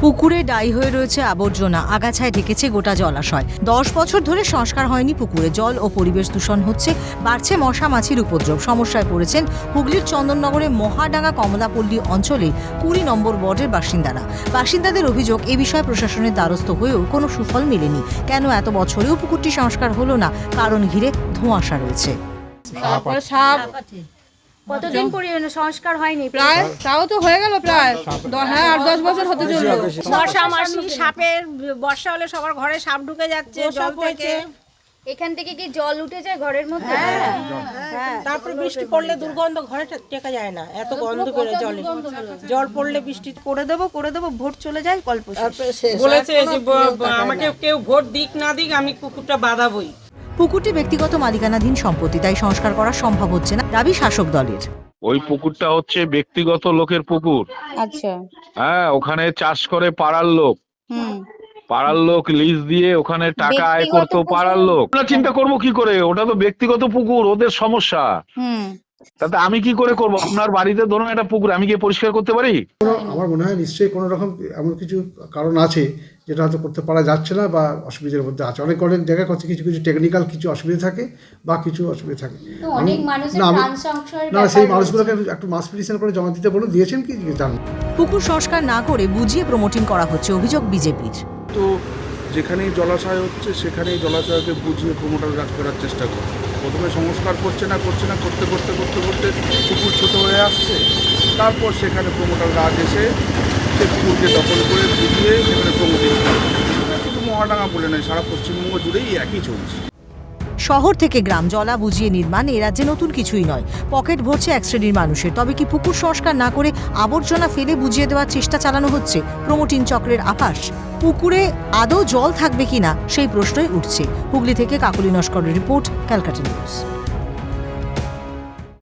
পুকুরে ডাই হয়ে রয়েছে আবর্জনা, আগাছায় ঢেকেছে গোটা জলাশয়। দশ বছর ধরে সংস্কার হয়নি পুকুরে, জল ও পরিবেশ দূষণ হচ্ছে, বাড়ছে মশা মাছির উপদ্রব। সমস্যায় পড়েছেন হুগলির চন্দননগরের মহাডাঙ্গা কমলাপল্লী অঞ্চলে কুড়ি নম্বর ওয়ার্ডের বাসিন্দারা। বাসিন্দাদের অভিযোগ, এ বিষয়ে প্রশাসনের দ্বারস্থ হয়েও কোনো সুফল মেলেনি। কেন এত বছরেও পুকুরটি সংস্কার হলো না? কারণ ঘিরে ধোঁয়াশা রয়েছে। কতদিন পর্যন্ত সংস্কার হয়নি? প্রায় তাও তো হয়ে গেল প্রায়। হ্যাঁ আট দশ বছর হতে চলল। বর্ষা মাসি সাপের বর্ষা হলে সবার ঘরে সাপ ঢুকে যাচ্ছে জল থেকে। এখান থেকে কি জল উঠে যায় ঘরের মধ্যে? তারপরে বৃষ্টি পড়লে দুর্গন্ধ ঘরে টেকা যায় না। এত গন্ধ বেরো জলে। জল পড়লে বৃষ্টি করে দেবো করে দেবো ভোট চলে যায় গল্প বলেছে যে আমাকে কেউ ভোট দিক না দিক আমি কুকুরটা বাঁধাবই। পুকুরটি ব্যক্তিগত মালিকানাধীন সম্পত্তি তাই সংস্কার করা সম্ভব হচ্ছে না দাবি শাসক দলের। ওই পুকুরটা হচ্ছে ব্যক্তিগত লোকের পুকুর। আচ্ছা। হ্যাঁ ওখানে চাষ করে পাড়ার লোক। পাড়ার লোক লিজ দিয়ে ওখানে টাকা আয় করতো পাড়ার লোক। চিন্তা করব কি করে? ওটা তো ব্যক্তিগত পুকুর ওদের সমস্যা। হুম। তাতে আমি কি করে করব? আপনার বাড়িতে ধরুন একটা পুকুর আমি গিয়ে পরিষ্কার করতে পারি? আমার মনে হয় নিশ্চয়ই কোনো রকম এমন কিছু কারণ আছে যেটা হয়তো করতে পারা যাচ্ছে না বা অসুবিধার মধ্যে আছে। অনেক অনেক জায়গায় কিছু কিছু কিছু টেকনিক্যাল কিছু অসুবিধা থাকে বা কিছু অসুবিধা থাকে। না সেই মানুষগুলোকে একটু মাস পিটিশন করে জমা দিতে বলুন দিয়েছেন কি? জানেন? পুকুর সংস্কার না করে বুঝিয়ে প্রমোটিং করা হচ্ছে অভিযোগ বিজেপির। তো যেখানেই জলাশয় হচ্ছে সেখানেই জলাশয়কে বুঝিয়ে প্রমোটার কাজ করার চেষ্টা করে প্রথমে সংস্কার করছে না করছে না, করতে করতে করতে করতে পুকুর ছোট হয়ে আসছে। তারপর সেখানে প্রমোটার রাগ এসে সে পুকুরকে দখল করে বুঝিয়ে সেখানে প্রমোটিং করে শুধু মহাডাঙ্গা বলে নয়, সারা পশ্চিমবঙ্গ জুড়েই একই চলছে। শহর থেকে গ্রাম জলা বুঝিয়ে নির্মাণ, এ রাজ্যে নতুন কিছুই নয়। পকেট ভরছে এক শ্রেণির মানুষের। তবে কি পুকুর সংস্কার না করে আবর্জনা ফেলে বুঝিয়ে দেওয়ার চেষ্টা চালানো হচ্ছে? প্রমোটিন চক্রের আভাস। পুকুরে আদৌ জল থাকবে কিনা? সেই প্রশ্নই উঠছে। হুগলি থেকে কাকুলি নস্করের রিপোর্ট, ক্যালকাটা নিউজ।